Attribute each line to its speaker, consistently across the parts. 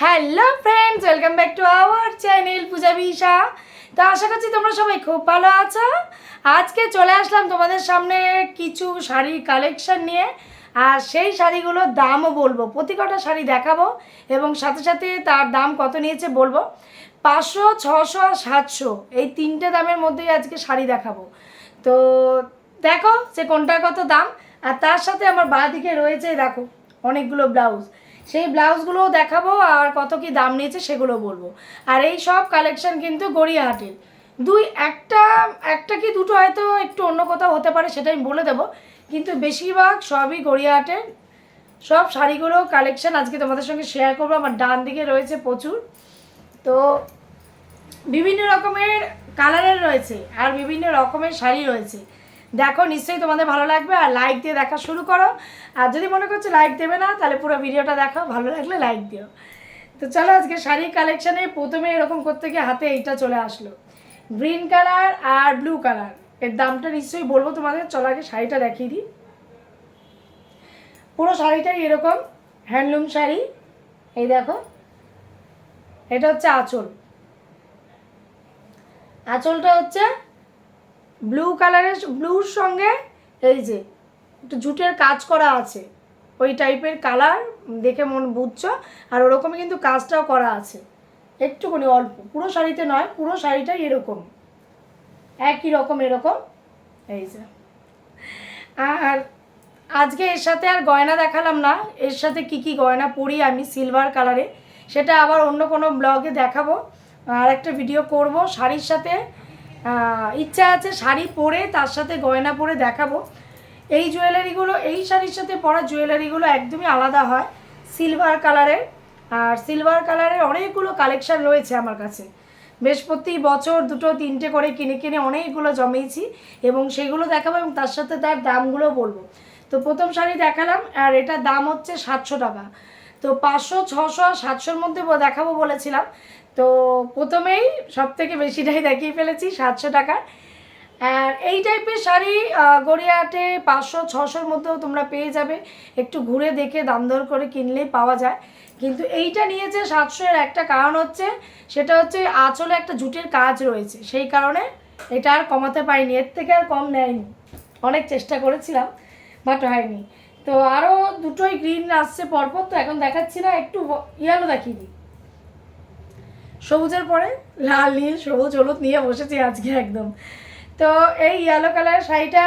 Speaker 1: Hello friends welcome back to our channel Puja Bisha তো আশা করছি তোমরা সবাই খুব ভালো আছো। আজকে চলে আসলাম তোমাদের সামনে কিছু শাড়ির কালেকশন নিয়ে। আর সেই শাড়িগুলোর দামও বলব প্রতি কটা শাড়ি দেখাবো এবং সাথে সাথে তার দাম কত নিয়েছে বলব। পাঁচশো, ছশো আর সাতশো, এই তিনটে দামের মধ্যেই আজকে শাড়ি দেখাবো। তো দেখো যে কোনটার কত দাম। আর তার সাথে আমার বাঁ দিকে রয়েছে, দেখো, অনেকগুলো ব্লাউজ। সেই ব্লাউজগুলোও দেখাবো আর কত কি দাম নিয়েছে সেগুলো বলব। আর এই সব কালেকশন কিন্তু গড়িয়াহাটের। দুই, একটা একটা কি দুটো হয়তো একটু অন্য কোথাও হতে পারে সেটা আমি বলে দেবো। কিন্তু বেশিরভাগ সবই গড়িয়াহাটের। সব শাড়িগুলো কালেকশন আজকে তোমাদের সঙ্গে শেয়ার করব। আমার ডান দিকে রয়েছে প্রচুর। তো বিভিন্ন রকমের কালারের রয়েছে আর বিভিন্ন রকমের শাড়ি রয়েছে। দেখো, নিশ্চয়ই তোমাদের ভালো লাগবে আর লাইক দিয়ে দেখা শুরু করো। আর যদি মনে করছ লাইক দেবে না, তাহলে পুরো ভিডিওটা দেখো ভালো লাগলে লাইক দিও। তো চলো, আজকে শাড়ি কালেকশানে প্রথমে এরকম করতে গিয়ে হাতে এইটা চলে আসলো। গ্রিন কালার আর ব্লু কালারের দামটা নিশ্চয়ই বলব তোমাদের, চলো আগে শাড়িটা দেখিয়ে দিই। পুরো শাড়িটাই এরকম হ্যান্ডলুম শাড়ি। এই দেখো, এটা হচ্ছে আঁচল। আঁচলটা হচ্ছে ব্লু কালারের ব্লুর সঙ্গে এই যে একটু জুটের কাজ করা আছে। ওই টাইপের কালার দেখে মন বুঝছ? আর ওরকমই কিন্তু কাজটাও করা আছে। একটুখানি অল্প। পুরো শাড়িতে নয়, পুরো শাড়িটাই এরকম। একই রকম, এরকম। এই যে। আর আজকে এর সাথে আর গয়না দেখালাম না। এর সাথে কি কি গয়না পরি আমি সিলভার কালারে, সেটা আবার অন্য কোনো ব্লগে দেখাবো। আর একটা ভিডিও করব শাড়ির সাথে। ইচ্ছা আছে শাড়ি পরে, তার সাথে গয়না পরে দেখাবো। এই জুয়েলারিগুলো, এই শাড়ির সাথে পরা জুয়েলারিগুলো একদমই আলাদা হয়। সিলভার কালারের আর সিলভার কালারের অনেকগুলো কালেকশান রয়েছে আমার কাছে। বেশ প্রতি বছর দুটো, তিনটে করে কিনে কিনে অনেকগুলো জমিয়েছি এবং সেগুলো দেখাবো এবং তার সাথে তার দামগুলো বলব। তো প্রথম শাড়ি দেখালাম, আর এটার দাম হচ্ছে সাতশো টাকা। তো পাঁচশো, ছশো আর সাতশোর মধ্যে দেখাবো বলেছিলাম। তো প্রথমেই সব থেকে বেশিটাই দেখিয়ে ফেলেছি, সাতশো টাকা আর এই টাইপের শাড়ি গড়িয়াহাটে পাঁচশো, ছশোর মধ্যেও তোমরা পেয়ে যাবে। একটু ঘুরে দেখে দাম দর করে কিনলেই পাওয়া যায়। কিন্তু এইটা নিয়েছে সাতশো এর একটা কারণ হচ্ছে, সেটা হচ্ছে আঁচলে একটা জুটের কাজ রয়েছে। সেই কারণে এটা আর কমাতে পারিনি। এর থেকে আর কম নেয়নি। অনেক চেষ্টা করেছিলাম, বাট হয়নি। তো আরও দুটোই গ্রিন আসছে পরপর, তো এখন দেখাচ্ছি না, একটু ইয়েলো দেখিয়ে দিই। সবুজের পরে লাল, নীল, সবুজ, হলুদ নিয়ে বসেছি আজকে একদম। তো এই ইয়েলো কালারের শাড়িটা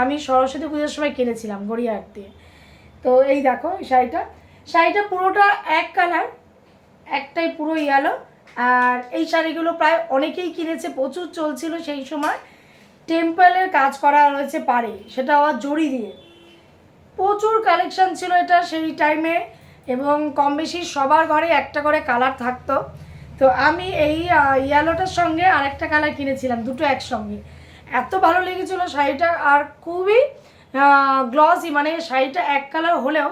Speaker 1: আমি সরস্বতী পুজোর সময় কিনেছিলাম গড়িয়াহাট দিয়ে। তো এই দেখো এই শাড়িটা। শাড়িটা পুরোটা এক কালার একটাই পুরো ইয়েলো আর এই শাড়িগুলো প্রায় অনেকেই কিনেছে, প্রচুর চলছিল সেই সময়। টেম্পলের কাজ করা রয়েছে পারে সেটা আবার জড়ি দিয়ে। প্রচুর কালেকশান ছিল এটা সেই টাইমে এবং কম বেশি সবার ঘরে একটা করে কালার থাকতো। তো আমি এই ইয়েলোটার সঙ্গে আরেকটা কালার কিনেছিলাম, দুটো একসঙ্গে। এত ভালো লেগেছিলো শাড়িটা আর খুবই গ্লসি মানে শাড়িটা এক কালার হলেও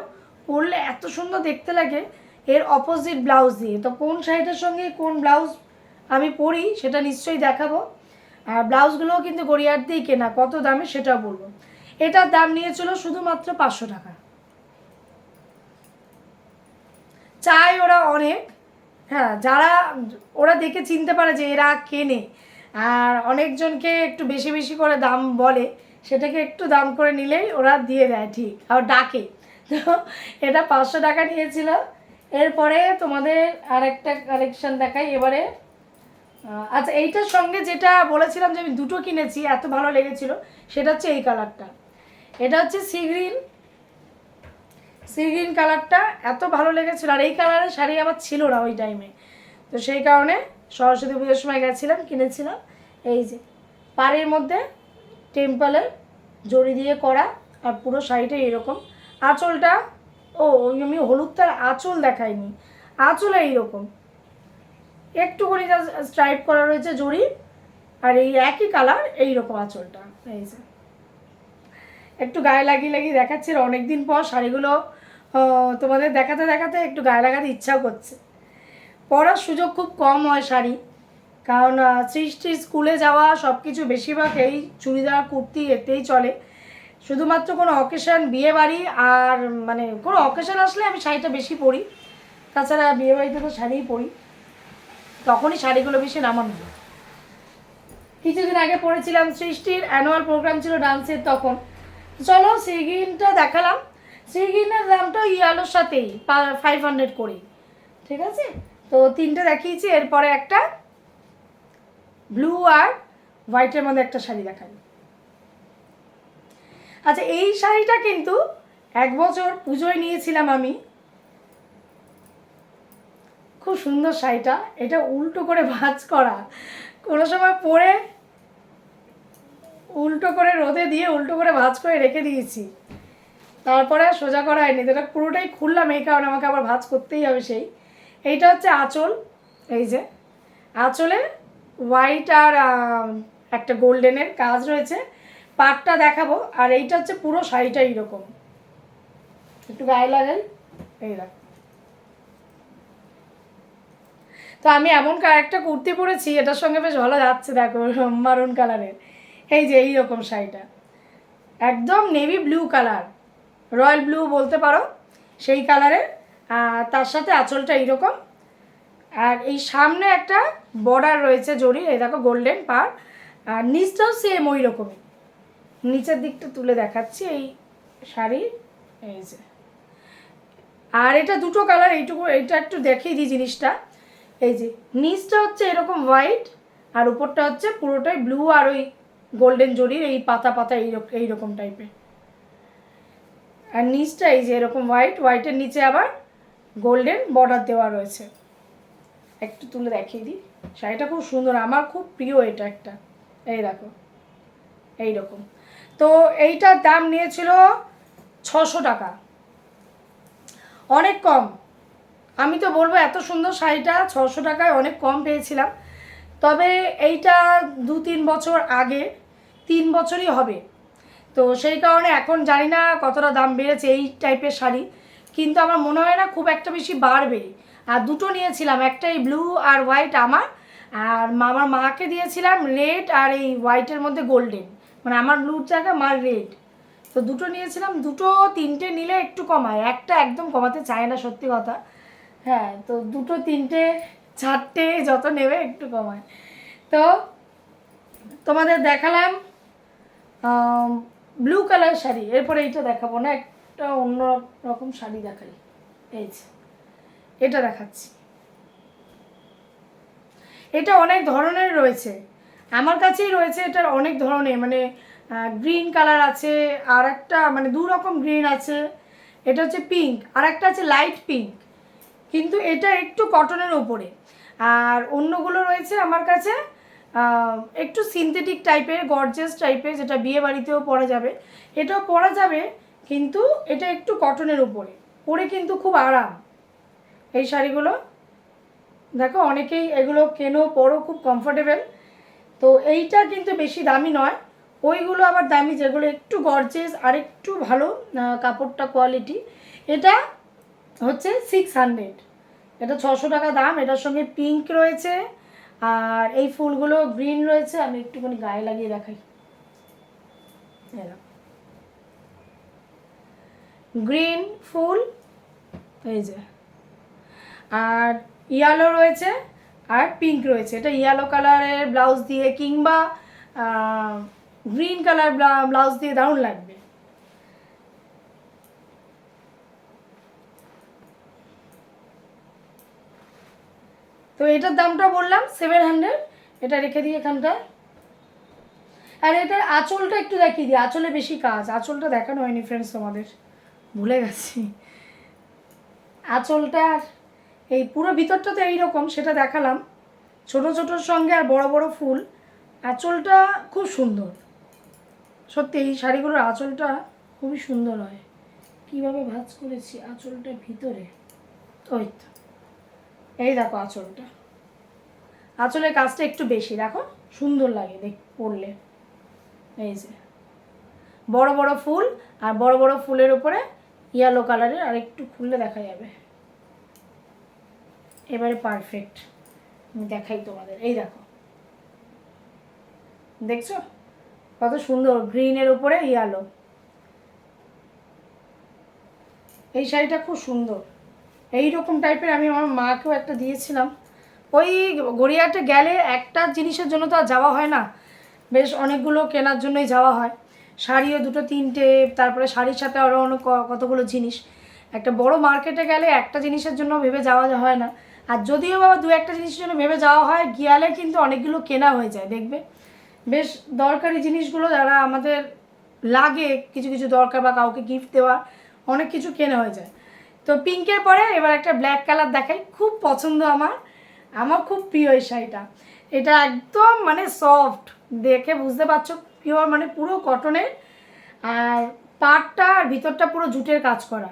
Speaker 1: পরলে এত সুন্দর দেখতে লাগে, এর অপোজিট ব্লাউজ দিয়ে। তো কোন শাড়িটার সঙ্গে কোন ব্লাউজ আমি পরি সেটা নিশ্চয়ই দেখাবো। আর ব্লাউজগুলোও কিন্তু গড়িয়ার দিয়ে কেনা, কত দামে সেটা বলব। এটার দাম নিয়েছিল শুধুমাত্র পাঁচশো টাকা। চাই ওরা অনেক হ্যাঁ যারা, ওরা দেখে চিনতে পারে যে এরা কেনে আর অনেকজনকে একটু বেশি বেশি করে দাম বলে, সেটাকে একটু দাম করে নিলেই ওরা দিয়ে দেয় ঠিক, আর ডাকে। তো এটা পাঁচশো টাকা নিয়েছিল। এরপরে তোমাদের আর একটা কালেকশন দেখাই, এবারে আচ্ছা এইটার সঙ্গে যেটা বলেছিলাম যে আমি দুটো কিনেছি, এত ভালো লেগেছিল, সেটা হচ্ছে এই কালারটা এটা হচ্ছে সি গ্রিন সি গ্রিন কালারটা এত ভালো লেগেছিল, আর এই কালারের শাড়ি আমার ছিল না ওই টাইমে তো সেই কারণে সরস্বতী পুজোর সময় গেছিলাম, কিনেছিলাম। এই যে পাড়ের মধ্যে টেম্পলের জড়ি দিয়ে করা, আর পুরো শাড়িটা এরকম। আঁচলটা, ও আমি হলুদটার আঁচল দেখাইনি। আঁচল এইরকম। একটুখানি স্ট্রাইপ করা রয়েছে জড়ি, আর এই একই কালার এইরকম আঁচলটা। এই যে, একটু গায়ে লাগিয়ে লাগিয়ে দেখাচ্ছি অনেক দিন পর শাড়িগুলো তোমাদের দেখাতে দেখাতে একটু গায়ে লাগাতে ইচ্ছাও করছে। পরার সুযোগ খুব কম হয় শাড়ি, কারণ সৃষ্টি স্কুলে যাওয়া সব কিছু বেশিরভাগ এই চুড়িদার, কুর্তি এতেই চলে। শুধুমাত্র কোনো অকেশান বিয়ে বাড়ি আর মানে কোনো অকেশান আসলে আমি শাড়িটা বেশি পরি। তাছাড়া বিয়েবাড়িতে তো শাড়িই পরি। তখনই শাড়িগুলো বেশি নামানো হয়। কিছুদিন আগে পড়েছিলাম সৃষ্টির অ্যানুয়াল প্রোগ্রাম ছিল ডান্সের তখন। চলো সিগিনটা দেখালাম। সিগিনের দামটা ইয়ালোর সাথেই ফাইভ হান্ড্রেড করে। ঠিক আছে? তো তিনটে দেখিয়েছি, এরপরে একটা ব্লু আর হোয়াইটের মধ্যে একটা শাড়ি দেখাই। আচ্ছা এই শাড়িটা কিন্তু এক বছর পুজোয় নিয়েছিলাম আমি। খুব সুন্দর শাড়িটা, এটা উল্টো করে ভাঁজ করা। কোনো সময় পরে উল্টো করে রোদে দিয়ে উল্টো করে ভাঁজ করে রেখে দিয়েছি। তারপরে আর সোজা করা হয়নি। এটা পুরোটাই খুললাম, এই কারণে আমাকে আবার ভাজ করতেই হবে সেই। এইটা হচ্ছে আঁচল, এই যে। আঁচলে হোয়াইট আর একটা গোল্ডেনের কাজ রয়েছে। পাটটা দেখাবো, আর এইটা হচ্ছে পুরো শাড়িটা এইরকম একটু গায়ে লাগাই। এই তো আমি এমন একটা কুর্তি পরেছি, এটার সঙ্গে বেশ ভালো যাচ্ছে, দেখো মারুন কালারের এই যে এই রকম শাড়িটা। একদম navy blue colour royal blue বলতে পারো, সেই কালারের তার সাথে আঁচলটা এইরকম। আর এই সামনে একটা বর্ডার রয়েছে জরি, এই দেখো গোল্ডেন পার আর নিচটাও সেম ওই রকমই নিচের দিকটা তুলে দেখাচ্ছি, এই শাড়ি, এই যে। আর এটা দুটো কালার এইটুকু, এইটা একটু দেখিয়ে দিই জিনিসটা। এই যে, নিচটা হচ্ছে এরকম হোয়াইট আর উপরটা হচ্ছে পুরোটাই ব্লু আর ওই গোল্ডেন জরির এই পাতা পাতা এইরকম এইরকম টাইপের আর নিচটা এই যে এরকম হোয়াইট হোয়াইটের নিচে আবার গোল্ডেন বর্ডার দেওয়া রয়েছে। একটু তুলে দেখিয়ে দিই। শাড়িটা খুব সুন্দর, আমার খুব প্রিয় এটা একটা। এই দেখো, এই রকম। তো এইটার দাম নিয়েছিল ছশো টাকা। অনেক কম। আমি তো বলব এত সুন্দর শাড়িটা ছশো টাকায় অনেক কম পেয়েছিলাম। তবে এইটা দু তিন বছর আগে, তিন বছরই হবে। তো সেই কারণে এখন জানি না কতটা দাম বেড়েছে এই টাইপের শাড়ি, কিন্তু আমার মনে হয় না খুব একটা বেশি বাড়বে। আর দুটো নিয়েছিলাম একটা এই ব্লু আর হোয়াইট আমার, আর আমার মাকে দিয়েছিলাম রেড আর এই হোয়াইটের মধ্যে গোল্ডেন মানে আমার ব্লুর জায়গায় মার রেড তো দুটো নিয়েছিলাম, দুটো তিনটে নিলে একটু কমায়, একটা একদম কমাতে চায় না, সত্যি কথা। হ্যাঁ তো দুটো তিনটে, চারটে যত নেবে একটু কমায়। তো তোমাদের দেখালাম ব্লু কালার শাড়ি, এরপরে এইটা দেখাবো না, একটা অন্য রকম শাড়ি দেখাই। এই যে, এটা দেখাচ্ছি। এটা অনেক ধরনের রয়েছে। আমার কাছেই রয়েছে, এটার অনেক ধরনের মানে গ্রিন কালার আছে, আর একটা মানে দু রকম গ্রিন আছে। এটা হচ্ছে পিঙ্ক আর একটা আছে লাইট পিঙ্ক কিন্তু এটা একটু কটনের ওপরে আর অন্যগুলো রয়েছে আমার কাছে একটু সিনথেটিক টাইপের গর্জেস টাইপের যেটা বিয়ে বাড়িতেও পরা যাবে। এটাও পরা যাবে, কিন্তু এটা একটু কটনের উপরে। পরে কিন্তু খুব আরাম। এই শাড়িগুলো, দেখো অনেকেই এগুলো কেনো, পরো, খুব কমফোর্টেবল তো এইটা কিন্তু বেশি দামি নয়। ওইগুলো আবার দামি, যেগুলো একটু গর্জেস আর একটু ভালো কাপড়টা কোয়ালিটি এটা হচ্ছে সিক্স হান্ড্রেড এটা ছশো টাকা দাম, এটার সঙ্গে পিঙ্ক রয়েছে। আর এই ফুলগুলো গ্রিন রয়েছে, আমি একটুখানি গায়ে লাগিয়ে দেখাই। গ্রিন ফুল, এই যে। আর ইয়ালো রয়েছে, আর পিঙ্ক রয়েছে। এটা ইয়ালো কালারের ব্লাউজ দিয়ে কিংবা গ্রিন কালার ব্লাউজ দিয়ে দারুণ লাগবে। তো এটার দামটা বললাম সেভেন হান্ড্রেড এটা রেখে দিই এখানটায় আর এটার আঁচলটা একটু দেখিয়ে দিই, আঁচলে বেশি কাজ। আঁচলটা দেখানো হয়নি ফ্রেন্ডস তোমাদের। ভুলে গেছি। আঁচলটার এই পুরো ভিতরটা তো এইরকম, সেটা দেখালাম। ছোট ছোটোর সঙ্গে আর বড় বড় ফুল। আঁচলটা খুব সুন্দর। সত্যি, এই শাড়িগুলোর আঁচলটা খুবই সুন্দর হয়। কীভাবে ভাঁজ করেছি আঁচলটা ভিতরে? ওই তো। এই দেখো আঁচলটা। আঁচলের কাজটা একটু বেশি, দেখো। সুন্দর লাগে দেখ পরলে এই যে। বড় বড় ফুল আর বড় বড় ফুলের উপরে ইয়েলো কালারের আর একটু খুললে দেখা যাবে। এবারে পারফেক্ট দেখাই তোমাদের। এই দেখো। দেখছ? কত সুন্দর। গ্রিনের উপরে ইয়ালো এই শাড়িটা খুব সুন্দর। এই রকম টাইপের আমি আমার মাকেও একটা দিয়েছিলাম। ওই গড়িয়াহাটে গেলে একটা জিনিসের জন্য তো আর যাওয়া হয় না। বেশ অনেকগুলো কেনার জন্যই যাওয়া হয়। শাড়িও দুটো তিনটে, তারপরে শাড়ির সাথে আরও অনেক কতগুলো জিনিস। একটা বড় মার্কেটে গেলে একটা জিনিসের জন্য ভেবে যাওয়া হয় না। আর যদিও বাবা দু একটা জিনিসের জন্য ভেবে যাওয়া হয় গিয়ালে কিন্তু অনেকগুলো কেনা হয়ে যায়, দেখবে? বেশ দরকারি জিনিসগুলো যারা আমাদের লাগে, কিছু কিছু দরকার বা কাউকে গিফট দেওয়া, অনেক কিছু কেনা হয়ে যায়। তো পিঙ্কের পরে এবার একটা ব্ল্যাক কালার দেখাই, খুব পছন্দ আমার। আমার খুব প্রিয় এই শাড়িটা। এটা একদম মানে সফট দেখে বুঝতে পারছ পিওর মানে পুরো কটনের আর পাটটা আর ভিতরটা পুরো জুটের কাজ করা।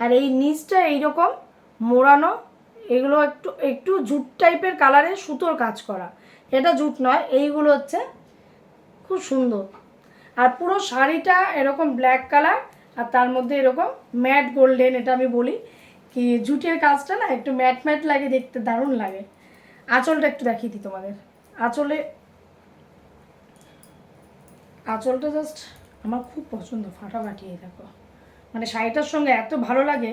Speaker 1: আর এই নিচটা এইরকম মোড়ানো, এগুলো একটু একটু জুট টাইপের কালারে সুতোর কাজ করা। এটা জুট নয়, এইগুলো হচ্ছে খুব সুন্দর। আর পুরো শাড়িটা এরকম ব্ল্যাক কালার আর তার মধ্যে এরকম ম্যাট গোল্ডেন, এটা আমি বলি, কি জুটের কাজটা না একটু ম্যাট ম্যাট লাগে, দেখতে দারুণ লাগে। আঁচলটা একটু দেখিয়ে দিই তোমাদের। আঁচলে, আঁচলটা জাস্ট আমার খুব পছন্দ, ফাটাফাটি এই দেখো। মানে শাড়িটার সঙ্গে এত ভালো লাগে,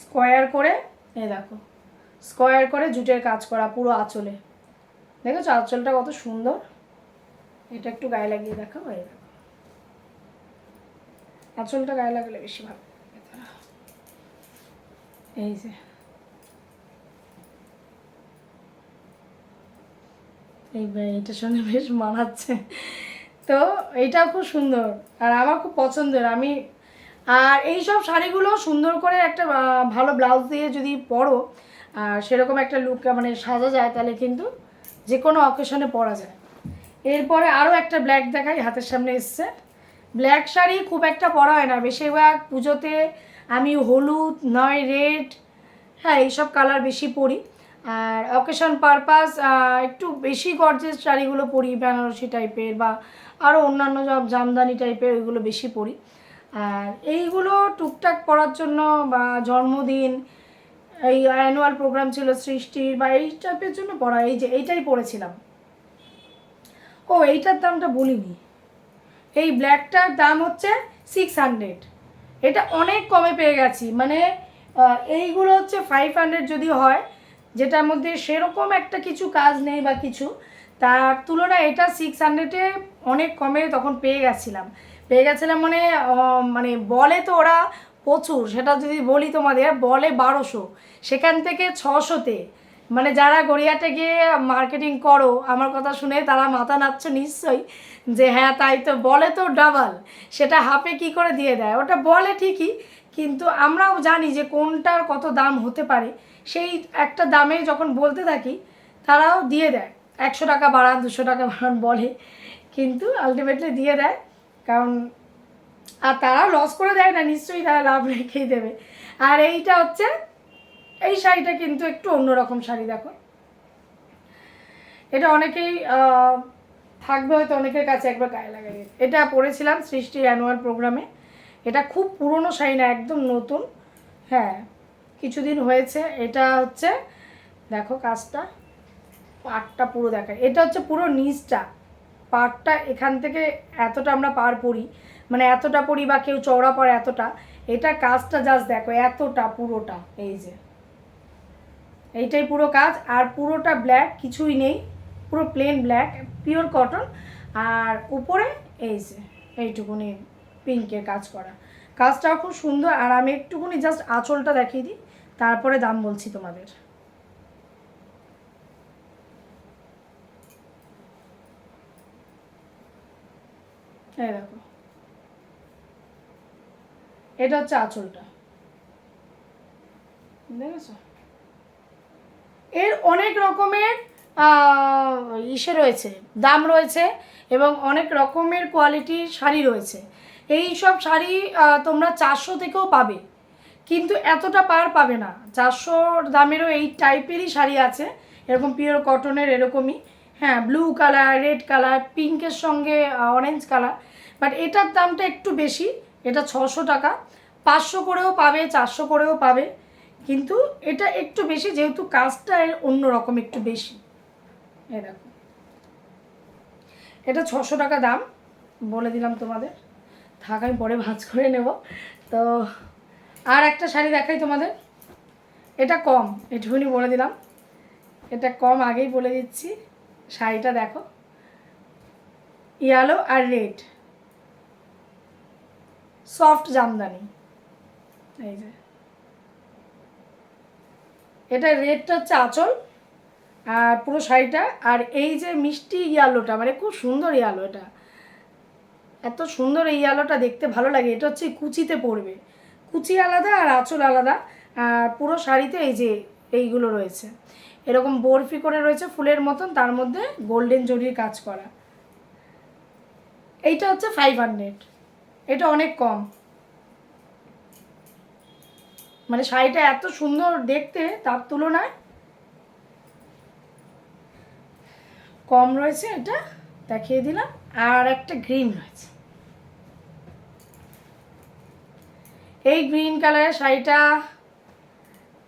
Speaker 1: স্কোয়ার করে এ দেখো, স্কোয়ার করে জুটের কাজ করা পুরো আঁচলে। দেখেছ আঁচলটা কত সুন্দর? এটা একটু গায়ে লাগিয়ে দেখাও, এই দেখো। আঁচলটা গায়ে লাগলে বেশি ভালো। এই যে। এই এটার সঙ্গে বেশ মানাচ্ছে। তো এইটাও খুব সুন্দর, আর আমার খুব পছন্দের। আমি, আর এই সব শাড়িগুলো সুন্দর করে একটা ভালো ব্লাউজ দিয়ে যদি পরো আর সেরকম একটা লুক মানে সাজা যায়, তাহলে কিন্তু যে কোনো অকেশনে পরা যায়। এরপরে আরও একটা ব্ল্যাক দেখাই, হাতের সামনে এসছে। ব্ল্যাক শাড়ি খুব একটা পরা হয় না। বেশিরভাগ পুজোতে আমি হলুদ, নয় রেড হ্যাঁ এইসব কালার বেশি পরি। আর অকেশন পারপাস একটু বেশি গর্জেস শাড়িগুলো পরি, বেনারসি টাইপের বা আরও অন্যান্য সব জামদানি টাইপের ওইগুলো বেশি পরি। আর এইগুলো টুকটাক পরার জন্য বা জন্মদিন, এই অ্যানুয়াল প্রোগ্রাম ছিল সৃষ্টির বা এই টাইপের জন্য পড়া এই যে এইটাই পড়েছিলাম ও, এইটার দামটা বলিনি। এই ব্ল্যাকটার দাম হচ্ছে সিক্স হান্ড্রেড এটা অনেক কমে পেয়ে গেছি। মানে এইগুলো হচ্ছে ফাইভ হান্ড্রেড যদি হয়, যেটার মধ্যে সেরকম একটা কিছু কাজ নেই বা কিছু, তার তুলনায় এটা সিক্স হান্ড্রেডে অনেক কমে তখন পেয়ে গেছিলাম। পেয়ে গেছিলাম মানে মানে বলে তো ওরা প্রচুর, সেটা যদি বলি তোমাদের, বলে বারোশো। সেখান থেকে ছশোতে মানে যারা গড়িয়াতে গিয়ে মার্কেটিং করো, আমার কথা শুনে তারা মাথা নাচ্ছ নিশ্চয়ই যে হ্যাঁ তাই তো বলে তো ডাবল সেটা হাফে কি করে দিয়ে দেয়? ওটা বলে ঠিকই, কিন্তু আমরাও জানি যে কোনটার কত দাম হতে পারে। সেই একটা দামে যখন বলতে থাকি, তারাও দিয়ে দেয়। একশো টাকা বাড়ান, দুশো টাকা বাড়ান বলে, কিন্তু আলটিমেটলি দিয়ে দেয়। কারণ, আর তারা লস করে দেয় না, নিশ্চয়ই তারা লাভ রেখেই দেবে। আর এইটা হচ্ছে এই শাড়িটা কিন্তু একটু অন্যরকম শাড়ি, দেখো। এটা অনেকেই থাকবে হয়তো অনেকের কাছে একবার গায়ে লাগাই এটা পরেছিলাম সৃষ্টি অ্যানুয়াল প্রোগ্রামে। এটা খুব পুরনো শাড়ি না, একদম নতুন। হ্যাঁ কিছুদিন হয়েছে। এটা হচ্ছে, দেখো কাজটা, পাটটা পুরো দেখায়। এটা হচ্ছে পুরো নিচটা। পাটটা এখান থেকে এতটা আমরা পার পরি মানে এতটা পরি বা কেউ চওড়া পরে এতটা, এটা কাজটা জাস্ট দেখো, এতটা পুরোটা, এই যে। এইটাই পুরো কাজ, আর পুরোটা ব্ল্যাক কিছুই নেই, পুরো প্লেন ব্ল্যাক পিওর কটন আর উপরে এই যে, এইটুকুনি পিঙ্কের কাজ করা। কাজটাও খুব সুন্দর, আর আমি একটুকুনি জাস্ট আঁচলটা দেখিয়ে দিই, তারপরে দাম বলছি তোমাদের। দেখো। এটা হচ্ছে আঁচলটা। দেখেছ? এর অনেক রকমের ইসে রয়েছে, দাম রয়েছে এবং অনেক রকমের কোয়ালিটির শাড়ি রয়েছে। এই সব শাড়ি তোমরা চারশো থেকেও পাবে। কিন্তু এতটা পার পাবে না। চারশোর দামেরও এই টাইপেরই শাড়ি আছে। এরকম পিওর কটনের এরকমই। হ্যাঁ ব্লু কালার রেড কালার পিঙ্কের সঙ্গে অরেঞ্জ কালার বাট এটার দামটা একটু বেশি। এটা ছশো টাকা। পাঁচশো করেও পাবে, চারশো করেও পাবে। কিন্তু এটা একটু বেশি, যেহেতু কাজটা এর অন্যরকম একটু বেশি। এই দেখো। এটা ছশো টাকা দাম, বলে দিলাম তোমাদের। থাক, আমি পরে ভাঁজ করে নেব। তো আর একটা শাড়ি দেখাই তোমাদের। এটা কম, এটুকুনি বলে দিলাম। এটা কম আগেই বলে দিচ্ছি। শাড়িটা দেখো। ইয়েলো আর রেড সফট জামদানি। এই যে। এটা রেডটা হচ্ছে আঁচল আর পুরো শাড়িটা। আর এই যে মিষ্টি ইয়ালোটা মানে খুব সুন্দর ইয়ালো এটা। এত সুন্দর এই ইয়ালোটা দেখতে ভালো লাগে। এটা হচ্ছে কুচিতে পড়বে কুচি আলাদা আর আঁচল আলাদা। আর পুরো শাড়িতে এই যে এইগুলো রয়েছে। এরকম বরফি করে রয়েছে ফুলের মতন, তার মধ্যে গোল্ডেন জরির কাজ করা। এইটা হচ্ছে ফাইভ হান্ড্রেড এটা অনেক কম। মানে শাড়িটা এত সুন্দর দেখতে তার তুলনায়। কম রয়েছে এটা, দেখিয়ে দিলাম। আর একটা গ্রিন রয়েছে। এই গ্রিন কালারের শাড়িটা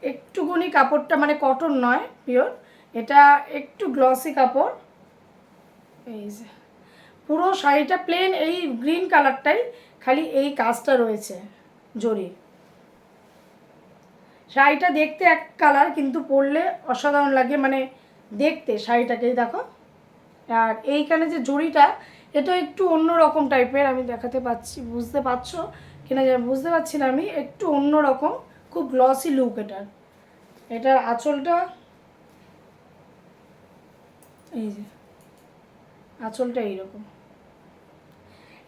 Speaker 1: একটুকুনি কাপড়টা মানে কটন নয় পিওর এটা একটু গ্লসি কাপড়। এই যে, পুরো শাড়িটা প্লেন এই গ্রিন কালারটাই খালি এই কাজটা রয়েছে, জরির। শাড়িটা দেখতে এক কালার কিন্তু পরলে অসাধারণ লাগে মানে দেখতে শাড়িটাকেই দেখো। আর এইখানে যে জড়িটা এটা একটু অন্য রকম টাইপের আমি দেখাতে পাচ্ছি, বুঝতে পারছ? কিনা বুঝতে পারছি না আমি, একটু অন্য রকম খুব গ্লসি লুক এটার। এটার আঁচলটা, এই যে, আঁচলটা এইরকম।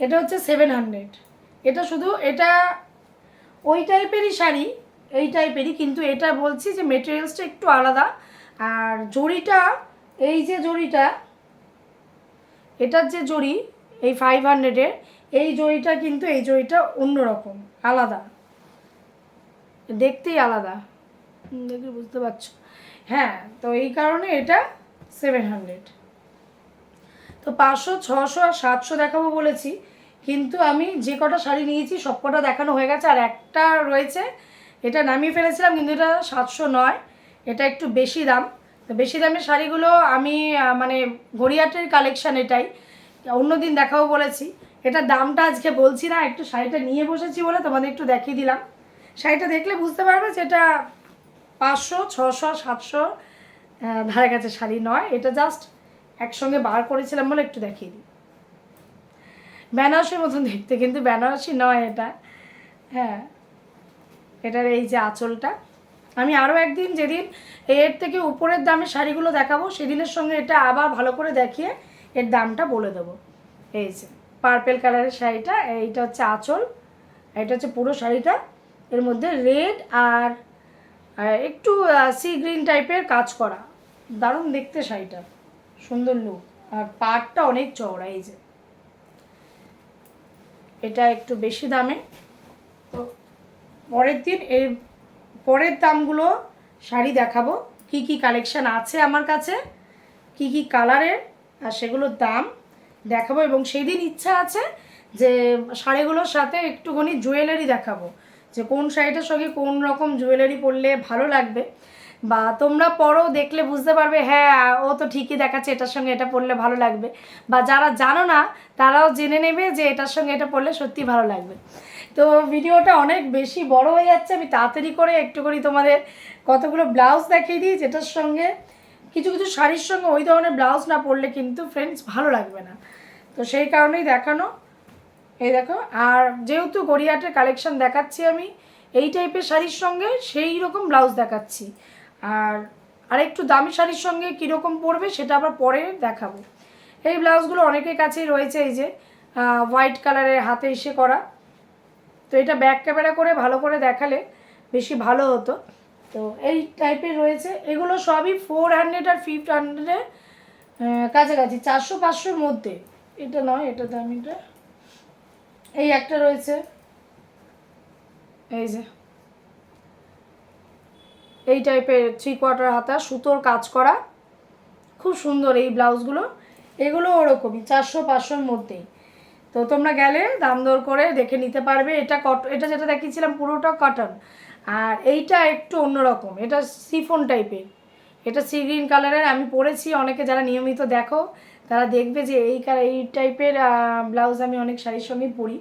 Speaker 1: এটা হচ্ছে সেভেন হান্ড্রেড এটা শুধু, এটা ওই টাইপেরই শাড়ি এই টাইপেরই, কিন্তু এটা বলছি যে মেটেরিয়ালসটা একটু আলাদা। আর জড়িটা, এই যে জড়িটা, এটার যে জড়ি, এই ফাইভ হান্ড্রেডের এই জড়িটা কিন্তু এই জড়িটা অন্যরকম, আলাদা। দেখতেই আলাদা। দেখলে বুঝতে পারছ। হ্যাঁ তো এই কারণে এটা সেভেন হান্ড্রেড তো পাঁচশো, ছশো আর সাতশো দেখাবো বলেছি, কিন্তু আমি যে কটা শাড়ি নিয়েছি সব কটা দেখানো হয়ে গেছে, আর একটা রয়েছে এটা নামিয়ে ফেলেছিলাম, কিন্তু এটা সাতশো নয়। এটা একটু বেশি দাম। তো বেশি দামের শাড়িগুলো আমি মানে গড়িয়াটের কালেকশান এটাই। অন্যদিন দেখাবো বলেছি। এটা দামটা আজকে বলছি না, একটু শাড়িটা নিয়ে বসেছি বলে তোমাদের একটু দেখিয়ে দিলাম। শাড়িটা দেখলে বুঝতে পারবে যে এটা পাঁচশো, ছশো, সাতশো ধারে কাছে শাড়ি নয়। এটা জাস্ট একসঙ্গে বার করেছিলাম বলে একটু দেখিয়ে দিই। বেনারসির মতন দেখতে, কিন্তু বেনারসি নয় এটা। হ্যাঁ। এটার এই যে আঁচলটা। আমি আরও একদিন যেদিন এর থেকে উপরের দামে শাড়িগুলো দেখাবো, সেদিনের সঙ্গে এটা আবার ভালো করে দেখিয়ে এর দামটা বলে দেবো। এই যে পার্পেল কালারের শাড়িটা, এইটা হচ্ছে আঁচল, এটা হচ্ছে পুরো শাড়িটা। এর মধ্যে রেড আর একটু সি গ্রিন টাইপের কাজ করা। দারুণ দেখতে শাড়িটা, সুন্দর লুক আর পাটটা অনেক চওড়া, এই যে। এটা একটু বেশি দামে। তো পরের দিন এর পরের দামগুলো শাড়ি দেখাবো। কি কি কালেকশান আছে আমার কাছে, কি কি কালারের আর সেগুলোর দাম দেখাবো এবং সেই দিন ইচ্ছা আছে যে শাড়িগুলোর সাথে একটুখানি জুয়েলারি দেখাবো। যে কোন শাড়িটার সঙ্গে কোন রকম জুয়েলারি পরলে ভালো লাগবে। বা তোমরা পরও দেখলে বুঝতে পারবে হ্যাঁ ও তো ঠিকই দেখাচ্ছে, এটার সঙ্গে এটা পরলে ভালো লাগবে। বা যারা জানো না, তারাও জেনে নেবে যে এটার সঙ্গে এটা পরলে সত্যি ভালো লাগবে। তো ভিডিওটা অনেক বেশি বড় হয়ে যাচ্ছে, আমি তাড়াতাড়ি করে একটু করে তোমাদের কতগুলো ব্লাউজ দেখিয়ে দিই যেটার সঙ্গে কিছু কিছু শাড়ির সঙ্গে ওই ধরনের ব্লাউজ না পরলে কিন্তু ফ্রেন্ডস ভালো লাগবে না। তো সেই কারণেই দেখানো। এই দেখো, আর যেহেতু গড়িয়াটের কালেকশন দেখাচ্ছি আমি, এই টাইপের শাড়ির সঙ্গে সেই রকম ব্লাউজ দেখাচ্ছি। আর আর একটু দামি শাড়ির সঙ্গে কীরকম পরবে সেটা আবার পরে দেখাবো। এই ব্লাউজগুলো অনেকের কাছেই রয়েছে, এই যে হোয়াইট কালারের হাতে এসে করা। তো এটা ব্যাক ক্যামেরা করে ভালো করে দেখালে বেশি ভালো হতো। তো এই টাইপের রয়েছে। এগুলো সবই ফোর হান্ড্রেড আর ফিফট হান্ড্রেডের কাছাকাছি, চারশো পাঁচশোর মধ্যে। এটা নয়, এটা দামিটা। এই একটা রয়েছে। এই যে। এই টাইপের থ্রি কোয়ার্টার হাতা, সুতোর কাজ করা। খুব সুন্দর এই ব্লাউজগুলো। এগুলো ওরকমই, চারশো পাঁচশোর মধ্যেই। তো তোমরা গেলে দাম দর করে দেখে নিতে পারবে এটা কট এটা যেটা দেখিয়েছিলাম পুরোটা কটন আর এইটা একটু অন্যরকম, এটা সিফোন টাইপের এটা সি গ্রিন কালারের আমি পরেছি, অনেকে যারা নিয়মিত দেখো, তারা দেখবে যে এই কালার এই টাইপের ব্লাউজ আমি অনেক শাড়ির সঙ্গে পরি।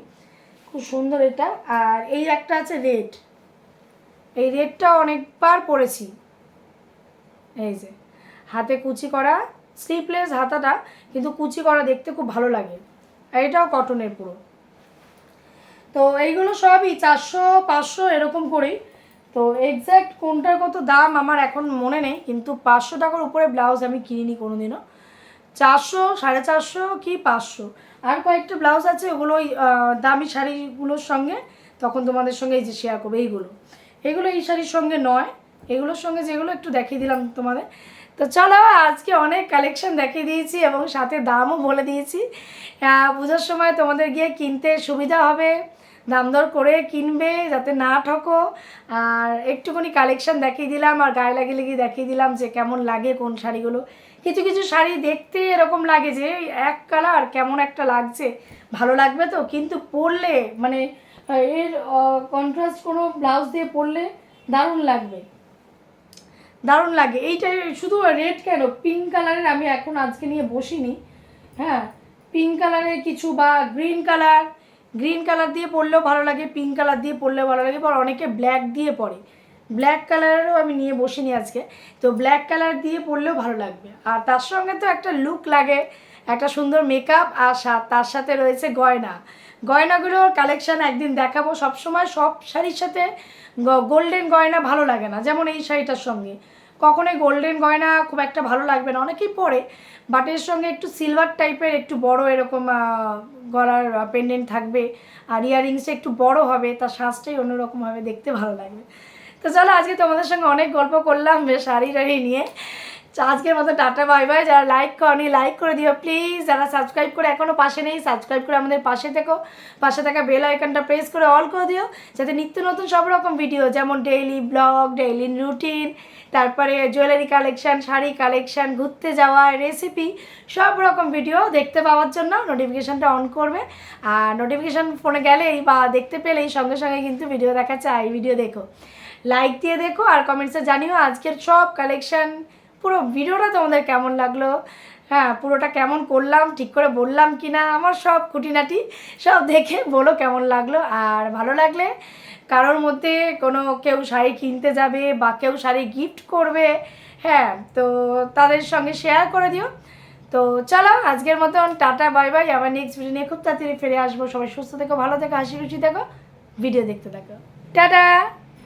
Speaker 1: খুব সুন্দর এটা। আর এই একটা আছে রেড এই রেডটা অনেকবার পরেছি। এই যে, হাতে কুচি করা স্লিপলেস হাতাটা, কিন্তু কুচি করা দেখতে খুব ভালো লাগে। আর এটাও কটনের পুরো। তো এইগুলো সবই চারশো পাঁচশো এরকম করেই। তো এক্স্যাক্ট কোনটার কত দাম আমার এখন মনে নেই কিন্তু পাঁচশো টাকার উপরে ব্লাউজ আমি কিনিনি কোনো দিনও চারশো সাড়ে চারশো কি পাঁচশো। আর কয়েকটা ব্লাউজ আছে ওগুলো ওই, দামি শাড়িগুলোর সঙ্গে তখন তোমাদের সঙ্গে এই যে শেয়ার করব এইগুলো। এগুলো এই শাড়ির সঙ্গে নয় এগুলোর সঙ্গে যেগুলো একটু দেখিয়ে দিলাম তোমাদের। তো চলো, আজকে অনেক কালেকশন দেখিয়ে দিয়েছি এবং সাথে দামও বলে দিয়েছি। পুজোর সময় তোমাদের গিয়ে কিনতে সুবিধা হবে। দাম দর করে কিনবে, যাতে না ঠকো। আর একটুখানি কালেকশন দেখিয়ে দিলাম আর গায়ে লাগিয়ে লাগিয়ে দেখিয়ে দিলাম যে কেমন লাগে কোন শাড়িগুলো। কিছু কিছু শাড়ি দেখতে এরকম লাগে যে এক কালার কেমন একটা লাগছে। ভালো লাগবে তো, কিন্তু পরলে মানে এর কন্ট্রাস্ট কোনো ব্লাউজ দিয়ে পরলে দারুণ লাগবে। দারুণ লাগে। এইটা শুধু রেড কেন? পিঙ্ক কালারের আমি এখন আজকে নিয়ে বসিনি। হ্যাঁ? পিঙ্ক কালারের কিছু বা গ্রিন কালার গ্রিন কালার দিয়ে পরলেও ভালো লাগে পিঙ্ক কালার দিয়ে পরলেও ভালো লাগে, বা অনেকে ব্ল্যাক দিয়ে পরে ব্ল্যাক কালারেরও আমি নিয়ে বসিনি আজকে। তো ব্ল্যাক কালার দিয়ে পরলেও ভালো লাগবে। আর তার সঙ্গে তো একটা লুক লাগে, একটা সুন্দর মেকআপ আর তার সাথে রয়েছে গয়না। গয়নাগুলোর কালেকশান একদিন দেখাবো। সবসময় সব শাড়ির সাথে গোল্ডেন গয়না ভালো লাগে না, যেমন এই শাড়িটার সঙ্গে। কখনোই গোল্ডেন গয়না খুব একটা ভালো লাগবে না, অনেকেই পরে বাট এর সঙ্গে একটু সিলভার টাইপের একটু বড় এরকম গলার পেন্ডেন্ট থাকবে। আর ইয়াররিংসটা একটু বড় হবে, তার সাজটাই অন্যরকম হবে, দেখতে ভালো লাগবে। তো চলো আজকে তোমাদের সঙ্গে অনেক গল্প করলাম বেশ শাড়ি টাড়ি নিয়ে। আজকের মতো টাটা, বাই বাই। যারা লাইক করনি লাইক করে দিও প্লিজ যারা সাবস্ক্রাইব করে এখনও পাশে নেই সাবস্ক্রাইব করে আমাদের পাশে থেকো। পাশে থাকা বেল আইকনটা প্রেস করে অল করে দিও, যাতে নিত্য নতুন সব রকম ভিডিও যেমন ডেইলি ব্লগ ডেইলি রুটিন তারপরে জুয়েলারি কালেকশন শাড়ি কালেকশান ঘুরতে যাওয়া রেসিপি সব রকম ভিডিও দেখতে পাওয়ার জন্য নোটিফিকেশানটা অন করবে। আর নোটিফিকেশান ফোনে গেলেই বা দেখতে পেলেই সঙ্গে সঙ্গে কিন্তু ভিডিও দেখা চাই ভিডিও দেখো। লাইক দিয়ে দেখো আর কমেন্টসে জানিও আজকের সব কালেকশন পুরো ভিডিওটা তোমাদের কেমন লাগল? হ্যাঁ পুরোটা কেমন করলাম, ঠিক করে বললাম কি না আমার সব খুঁটিনাটি সব দেখে বলো কেমন লাগল। আর ভালো লাগলে কারোর মধ্যে কোনো কেউ শাড়ি কিনতে যাবে বা কেউ শাড়ি গিফট করবে হ্যাঁ তো তাদের সঙ্গে শেয়ার করে দিও। তো চলো, আজকের মতন টাটা বাই বাই আবার নেক্সট ভিডিও নিয়ে খুব তাড়াতাড়ি ফিরে আসব। সবাই সুস্থ থেকো, ভালো থেকো, হাসি খুশি থেকো ভিডিও দেখতে থাকো। টাটা!